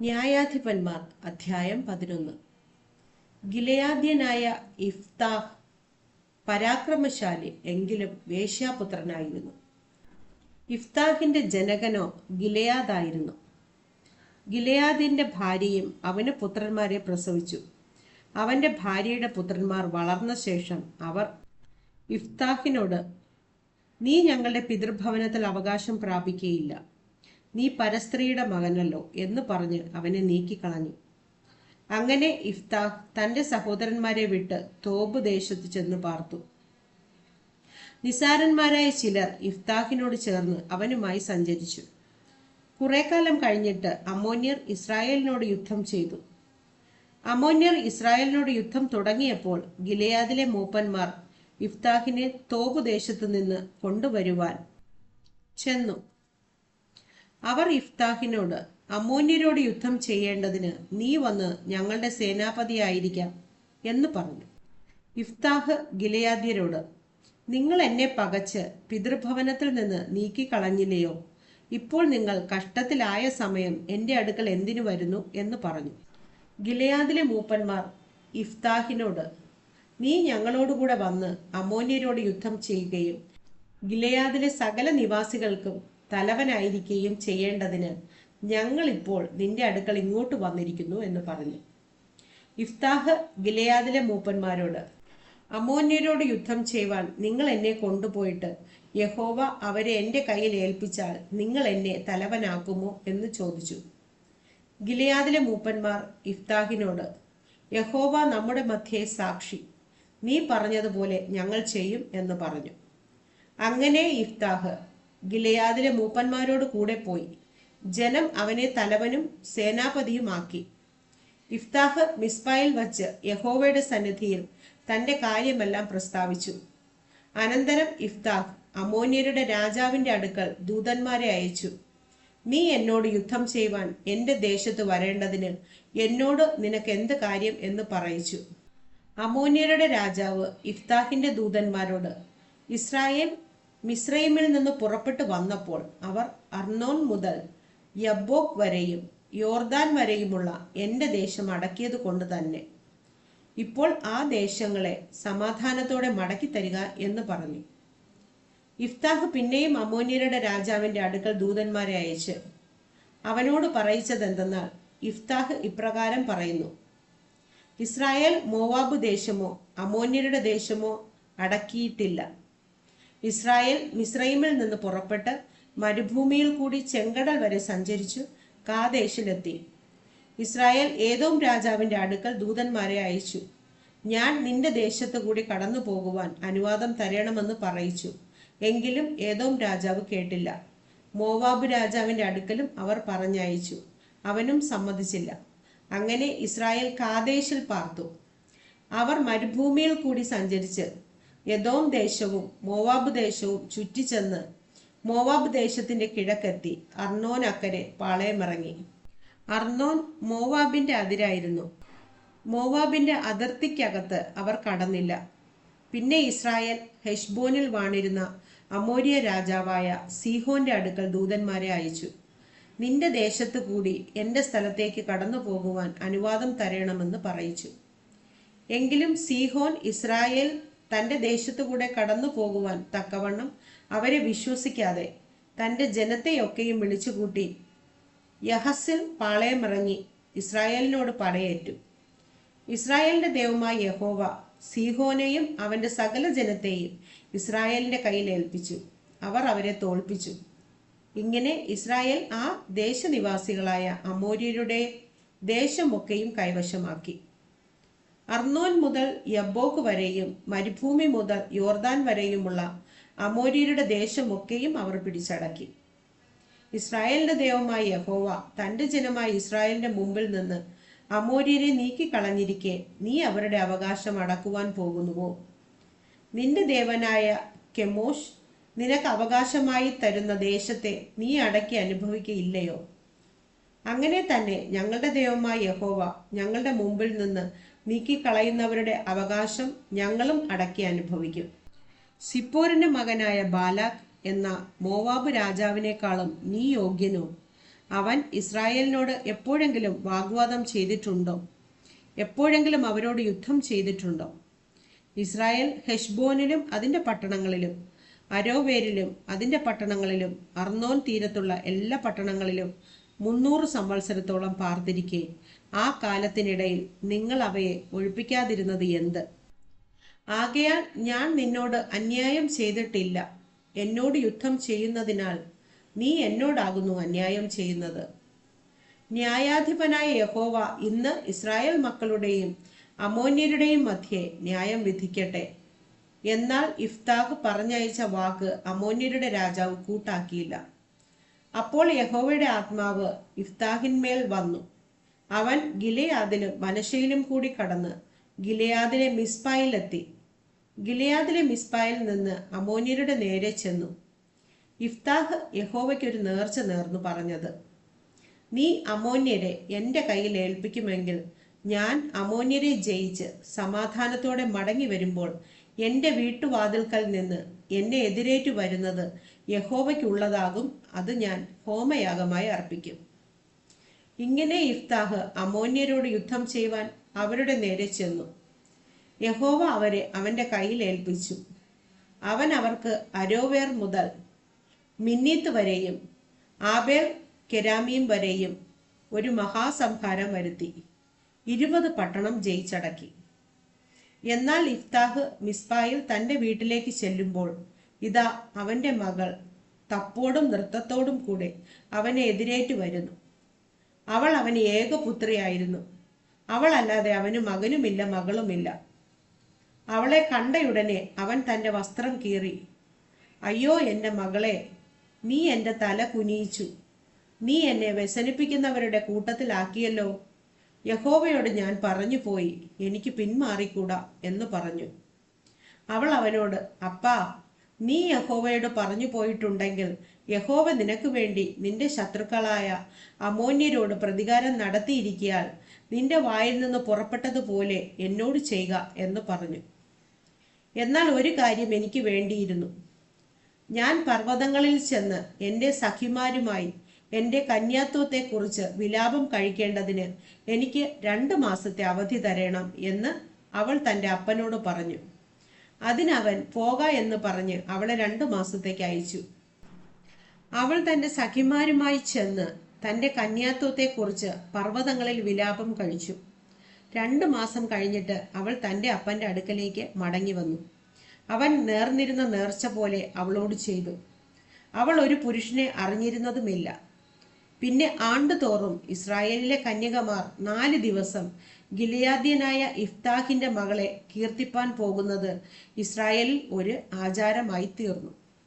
ന്യായാധിപന്മാർ അധ്യായം പതിനൊന്ന്. ഗിലയാദ്യനായ ഇഫ്താഹ് പരാക്രമശാലി എങ്കിലും വേശ്യാപുത്രനായിരുന്നു. ഇഫ്താഹിന്റെ ജനകനോ ഗിലയാദായിരുന്നു. ഗിലയാദിന്റെ ഭാര്യയും അവന് പുത്രന്മാരെ പ്രസവിച്ചു. അവന്റെ ഭാര്യയുടെ പുത്രന്മാർ വളർന്ന ശേഷം അവർ ഇഫ്താഹിനോട് നീ ഞങ്ങളുടെ പിതൃഭവനത്തിൽ അവകാശം പ്രാപിക്കുകയില്ല നീ പരസ്ത്രീയുടെ മകനല്ലോ എന്ന് പറഞ്ഞ് അവനെ നീക്കിക്കളഞ്ഞു. അങ്ങനെ ഇഫ്താഹ് തന്റെ സഹോദരന്മാരെ വിട്ട് തോബ് ദേശത്ത് ചെന്ന് പാർത്തു. നിസാരന്മാരായ ചിലർ ഇഫ്താഹിനോട് ചേർന്ന് അവനുമായി സഞ്ചരിച്ചു. കുറെ കാലം കഴിഞ്ഞിട്ട് അമോന്യർ ഇസ്രായേലിനോട് യുദ്ധം ചെയ്തു. അമോന്യർ ഇസ്രായേലിനോട് യുദ്ധം തുടങ്ങിയപ്പോൾ ഗിലയാദിലെ മൂപ്പന്മാർ ഇഫ്താഹിനെ തോബ് ദേശത്തു നിന്ന് കൊണ്ടുവരുവാൻ ചെന്നു. അവർ ഇഫ്താഹിനോട് അമോന്യരോട് യുദ്ധം ചെയ്യേണ്ടതിന് നീ വന്ന് ഞങ്ങളുടെ സേനാപതിയായിരിക്കാം എന്ന് പറഞ്ഞു. ഇഫ്താഹ് ഗിലയാദ്യരോട് നിങ്ങൾ എന്നെ പകച്ച് പിതൃഭവനത്തിൽ നിന്ന് നീക്കിക്കളഞ്ഞില്ലയോ? ഇപ്പോൾ നിങ്ങൾ കഷ്ടത്തിലായ സമയം എന്റെ അടുക്കൽ എന്തിനു വരുന്നു എന്ന് പറഞ്ഞു. ഗിലയാദിലെ മൂപ്പന്മാർ ഇഫ്താഹിനോട് നീ ഞങ്ങളോടുകൂടെ വന്ന് അമോന്യരോട് യുദ്ധം ചെയ്യുകയും ഗിലയാദിലെ സകല നിവാസികൾക്കും തലവനായിരിക്കുകയും ചെയ്യേണ്ടതിന് ഞങ്ങൾ ഇപ്പോൾ നിന്റെ അടുക്കൽ ഇങ്ങോട്ട് വന്നിരിക്കുന്നു എന്ന് പറഞ്ഞു. ഇഫ്താഹ് ഗിലയാദിലെ മൂപ്പന്മാരോട് അമോന്യരോട് യുദ്ധം ചെയ്യുവാൻ നിങ്ങൾ എന്നെ കൊണ്ടുപോയിട്ട് യഹോവ അവരെ എന്റെ കയ്യിൽ ഏൽപ്പിച്ചാൽ നിങ്ങൾ എന്നെ തലവനാക്കുമോ എന്ന് ചോദിച്ചു. ഗിലയാദിലെ മൂപ്പന്മാർ ഇഫ്താഹിനോട് യഹോവ നമ്മുടെ മധ്യേ സാക്ഷി നീ പറഞ്ഞതുപോലെ ഞങ്ങൾ ചെയ്യും എന്ന് പറഞ്ഞു. അങ്ങനെ ഇഫ്താഹ് ഗിലയാദിലെ മൂപ്പന്മാരോട് കൂടെ പോയി. ജനം അവനെ തലവനും സേനാപതിയുമാക്കി. ഇഫ്താഹ് മിസ്ബായിൽ വച്ച് യഹോവയുടെ സന്നിധിയിൽ തന്റെ കാര്യമെല്ലാം പ്രസ്താവിച്ചു. അനന്തരം ഇഫ്താഹ് അമോന്യരുടെ രാജാവിന്റെ അടുക്കൽ ദൂതന്മാരെ അയച്ചു. നീ എന്നോട് യുദ്ധം ചെയ്യുവാൻ എന്റെ ദേശത്ത് വരേണ്ടതിന് എന്നോട് നിനക്ക് എന്ത് കാര്യം എന്ന് പറയിച്ചു. അമോന്യരുടെ രാജാവ് ഇഫ്താഹിന്റെ ദൂതന്മാരോട് ഇസ്രായേൽ മിസ്രൈമിൽ നിന്ന് പുറപ്പെട്ടു വന്നപ്പോൾ അവർ അർണോൻ മുതൽ യബ്ബോക് വരെയും യോർദാൻ വരെയുമുള്ള എന്റെ ദേശം അടക്കിയത് കൊണ്ട് തന്നെ. ഇപ്പോൾ ആ ദേശങ്ങളെ സമാധാനത്തോടെ മടക്കി തരിക എന്ന് പറഞ്ഞു. ഇഫ്താഹ് പിന്നെയും അമോന്യരുടെ രാജാവിന്റെ അടുക്കൽ ദൂതന്മാരെ അയച്ച് അവനോട് പറയിച്ചത് എന്തെന്നാൽ ഇഫ്താഹ് ഇപ്രകാരം പറയുന്നു. ഇസ്രായേൽ മോവാബ് ദേശമോ അമോന്യരുടെ ദേശമോ അടക്കിയിട്ടില്ല. ഇസ്രായേൽ മിസ്രൈമിൽ നിന്ന് പുറപ്പെട്ട് മരുഭൂമിയിൽ കൂടി ചെങ്കടൽ വരെ സഞ്ചരിച്ചു കാദേശിലെത്തി. ഇസ്രായേൽ ഏതോം രാജാവിന്റെ അടുക്കൽ ദൂതന്മാരെ അയച്ചു. ഞാൻ നിന്റെ ദേശത്ത് കൂടി കടന്നു പോകുവാൻ അനുവാദം തരണമെന്ന് പറയിച്ചു. എങ്കിലും ഏതോം രാജാവ് കേട്ടില്ല. മോവാബ് രാജാവിന്റെ അടുക്കലും അവർ പറഞ്ഞയച്ചു. അവനും സമ്മതിച്ചില്ല. അങ്ങനെ ഇസ്രായേൽ കാദേശിൽ പാർത്തു. അവർ മരുഭൂമിയിൽ കൂടി സഞ്ചരിച്ച് യദോം ദേശവും മോവാബ് ദേശവും ചുറ്റിച്ചെന്ന് മോവാബ് ദേശത്തിന്റെ കിഴക്കെത്തി അർണോൻ അക്കരെ പാളയമിറങ്ങി. അർണോൻ മോവാബിന്റെ അതിരായിരുന്നു. മോവാബിന്റെ അതിർത്തിക്കകത്ത് അവർ കടന്നില്ല. പിന്നെ ഇസ്രായേൽ ഹെഷ്ബോനിൽ വാണിരുന്ന അമോരിയ രാജാവായ സീഹോന്റെ അടുക്കൽ ദൂതന്മാരെ അയച്ചു. നിന്റെ ദേശത്ത് കൂടി എന്റെ സ്ഥലത്തേക്ക് കടന്നു പോകുവാൻ അനുവാദം തരണമെന്ന് പറയിച്ചു. എങ്കിലും സീഹോൻ ഇസ്രായേൽ തന്റെ ദേശത്തുകൂടെ കടന്നു പോകുവാൻ തക്കവണ്ണം അവരെ വിശ്വസിക്കാതെ തന്റെ ജനത്തെയൊക്കെയും വിളിച്ചുകൂട്ടി യഹസിൽ പാളയമിറങ്ങി ഇസ്രായേലിനോട് പടയേറ്റു ഇസ്രായേലിന്റെ ദൈവമായ യഹോവ സീഹോനെയും അവന്റെ സകല ജനത്തെയും ഇസ്രായേലിന്റെ കയ്യിൽ ഏൽപ്പിച്ചു. അവർ അവരെ തോൽപ്പിച്ചു. ഇങ്ങനെ ഇസ്രായേൽ ആ ദേശനിവാസികളായ അമോര്യരുടെ ദേശമൊക്കെയും കൈവശമാക്കി. അർണോൻ മുതൽ യബ്ബോക്ക് വരെയും മരുഭൂമി മുതൽ യോർദാൻ വരെയുമുള്ള അമോര്യരുടെ ദേശമൊക്കെയും അവർ പിടിച്ചടക്കി. ഇസ്രായേലിന്റെ ദൈവമായ യഹോവ തന്റെ ജനമായ ഇസ്രായേലിന്റെ മുമ്പിൽ നിന്ന് അമോര്യരെ നീക്കിക്കളഞ്ഞിരിക്കെ നീ അവരുടെ അവകാശം അടക്കുവാൻ പോകുന്നുവോ? നിന്റെ ദേവനായ കെമോഷ് നിനക്ക് അവകാശമായി തരുന്ന ദേശത്തെ നീ അടക്കി അനുഭവിക്കയില്ലയോ? അങ്ങനെ തന്നെ ഞങ്ങളുടെ ദൈവമായ യഹോവ ഞങ്ങളുടെ മുമ്പിൽ നിന്ന് നീക്കിക്കളയുന്നവരുടെ അവകാശം ഞങ്ങളും അടക്കി അനുഭവിക്കും. സിപ്പോറിന്റെ മകനായ ബാലാഖ് എന്ന മോവാബ് രാജാവിനേക്കാളും നീ യോഗ്യനോ? അവൻ ഇസ്രായേലിനോട് എപ്പോഴെങ്കിലും വാഗ്വാദം ചെയ്തിട്ടുണ്ടോ? എപ്പോഴെങ്കിലും അവരോട് യുദ്ധം ചെയ്തിട്ടുണ്ടോ? ഇസ്രായേൽ ഹെഷ്ബോനിലും അതിന്റെ പട്ടണങ്ങളിലും അരോവേരിലും അതിന്റെ പട്ടണങ്ങളിലും അർണോൻ തീരത്തുള്ള എല്ലാ പട്ടണങ്ങളിലും മുന്നൂറ് സംവത്സരത്തോളം പാർത്തിരിക്കെ. ആ കാലത്തിനിടയിൽ നിങ്ങൾ അവയെ ഒഴിപ്പിക്കാതിരുന്നത് എന്ത്? ആകയാൽ ഞാൻ നിന്നോട് അന്യായം ചെയ്തിട്ടില്ല. എന്നോട് യുദ്ധം ചെയ്യുന്നതിനാൽ നീ എന്നോടാകുന്നു അന്യായം ചെയ്യുന്നത്. ന്യായാധിപനായ യഹോവ ഇന്ന് ഇസ്രായേൽ മക്കളുടെയും അമോന്യരുടെയും മധ്യേ ന്യായം വിധിക്കട്ടെ. എന്നാൽ ഇഫ്താഹ് പറഞ്ഞയച്ച വാക്ക് അമോന്യരുടെ രാജാവ് കൂട്ടാക്കിയില്ല. അപ്പോൾ യഹോവയുടെ ആത്മാവ് ഇഫ്താഹിന്മേൽ വന്നു. അവൻ ഗിലയാദിലും മനശയിലും കൂടി കടന്ന് ഗിലയാദിലെ മിസ്പായിലെത്തി. ഗിലയാദിലെ മിസ്പായിൽ നിന്ന് അമോന്യരുടെ നേരെ ചെന്നു. ഇഫ്താഹ് യഹോവയ്ക്കൊരു നേർച്ച നേർന്നു പറഞ്ഞത്. നീ അമോന്യരെ എന്റെ കയ്യിൽ ഏൽപ്പിക്കുമെങ്കിൽ ഞാൻ അമോന്യരെ ജയിച്ച് സമാധാനത്തോടെ മടങ്ങി വരുമ്പോൾ എന്റെ വീട്ടുവാതിൽക്കൽ നിന്ന് എന്നെ എതിരേറ്റു വരുന്നത് യഹോവയ്ക്കുള്ളതാകും. അത് ഞാൻ ഹോമയാഗമായി അർപ്പിക്കും. ഇങ്ങനെ ഇഫ്താഹ് അമോന്യരോട് യുദ്ധം ചെയ്യുവാൻ അവരുടെ നേരെ ചെന്നു. യഹോവ അവരെ അവന്റെ കയ്യിൽ ഏൽപ്പിച്ചു. അവൻ അവർക്ക് അരോവേർ മുതൽ മിന്നീത്ത് വരെയും ആബേർ കെരാമീം വരെയും ഒരു മഹാസംഹാരം വരുത്തി. ഇരുപത് പട്ടണം ജയിച്ചടക്കി. എന്നാൽ ഇഫ്താഹ് മിസ്ബായിൽ തന്റെ വീട്ടിലേക്ക് ചെല്ലുമ്പോൾ ഇതാ അവന്റെ മകൾ തപ്പോടും നൃത്തത്തോടും കൂടെ അവനെ എതിരേറ്റ് വരുന്നു. അവൾ അവന് ഏകപുത്രിയായിരുന്നു. അവളല്ലാതെ അവന് മകനുമില്ല മകളുമില്ല. അവളെ കണ്ടയുടനെ അവൻ തന്റെ വസ്ത്രം കീറി അയ്യോ എന്റെ മകളെ നീ എന്റെ തല കുനിയിച്ചു. നീ എന്നെ വ്യസനിപ്പിക്കുന്നവരുടെ കൂട്ടത്തിലാക്കിയല്ലോ. യഹോവയോട് ഞാൻ പറഞ്ഞു പോയി എനിക്ക് പിന്മാറിക്കൂടാ എന്ന് പറഞ്ഞു. അവൾ അവനോട് അപ്പാ നീ യഹോവയോട് പറഞ്ഞു പോയിട്ടുണ്ടെങ്കിൽ യഹോവ നിനക്ക് വേണ്ടി നിന്റെ ശത്രുക്കളായ അമോന്യരോട് പ്രതികാരം നടത്തിയിരിക്കിയാൽ നിന്റെ വായിൽ നിന്ന് പുറപ്പെട്ടതുപോലെ എന്നോട് ചെയ്യുക എന്ന് പറഞ്ഞു. എന്നാൽ ഒരു കാര്യം എനിക്ക് വേണ്ടിയിരുന്നു. ഞാൻ പർവതങ്ങളിൽ ചെന്ന് എന്റെ സഖിമാരുമായി എന്റെ കന്യാത്വത്തെക്കുറിച്ച് വിലാപം കഴിക്കേണ്ടതിന് എനിക്ക് രണ്ട് മാസത്തെ അവധി തരണം എന്ന് അവൾ തന്റെ അപ്പനോട് പറഞ്ഞു. അതിനവൻ പോക എന്ന് പറഞ്ഞ് അവളെ രണ്ടു മാസത്തേക്ക് അയച്ചു. അവൾ തന്റെ സഖിമാരുമായി ചെന്ന് തന്റെ കന്യാത്വത്തെക്കുറിച്ച് പർവതങ്ങളിൽ വിലാപം കഴിച്ചു. രണ്ടു മാസം കഴിഞ്ഞിട്ട് അവൾ തന്റെ അപ്പന്റെ അടുക്കലേക്ക് മടങ്ങി വന്നു. അവൻ നേർന്നിരുന്ന നേർച്ച പോലെ അവളോട് ചെയ്തു. അവൾ ഒരു പുരുഷനെ അറിഞ്ഞിരുന്നതുമില്ല. പിന്നെ ആണ്ടുതോറും ഇസ്രായേലിലെ കന്യകമാർ നാല് ദിവസം ഗിലിയാദ്യനായ ഇഫ്താഹിന്റെ മകളെ കീർത്തിപ്പാൻ പോകുന്നത് ഇസ്രായേലിൽ ഒരു ആചാരമായി തീർന്നു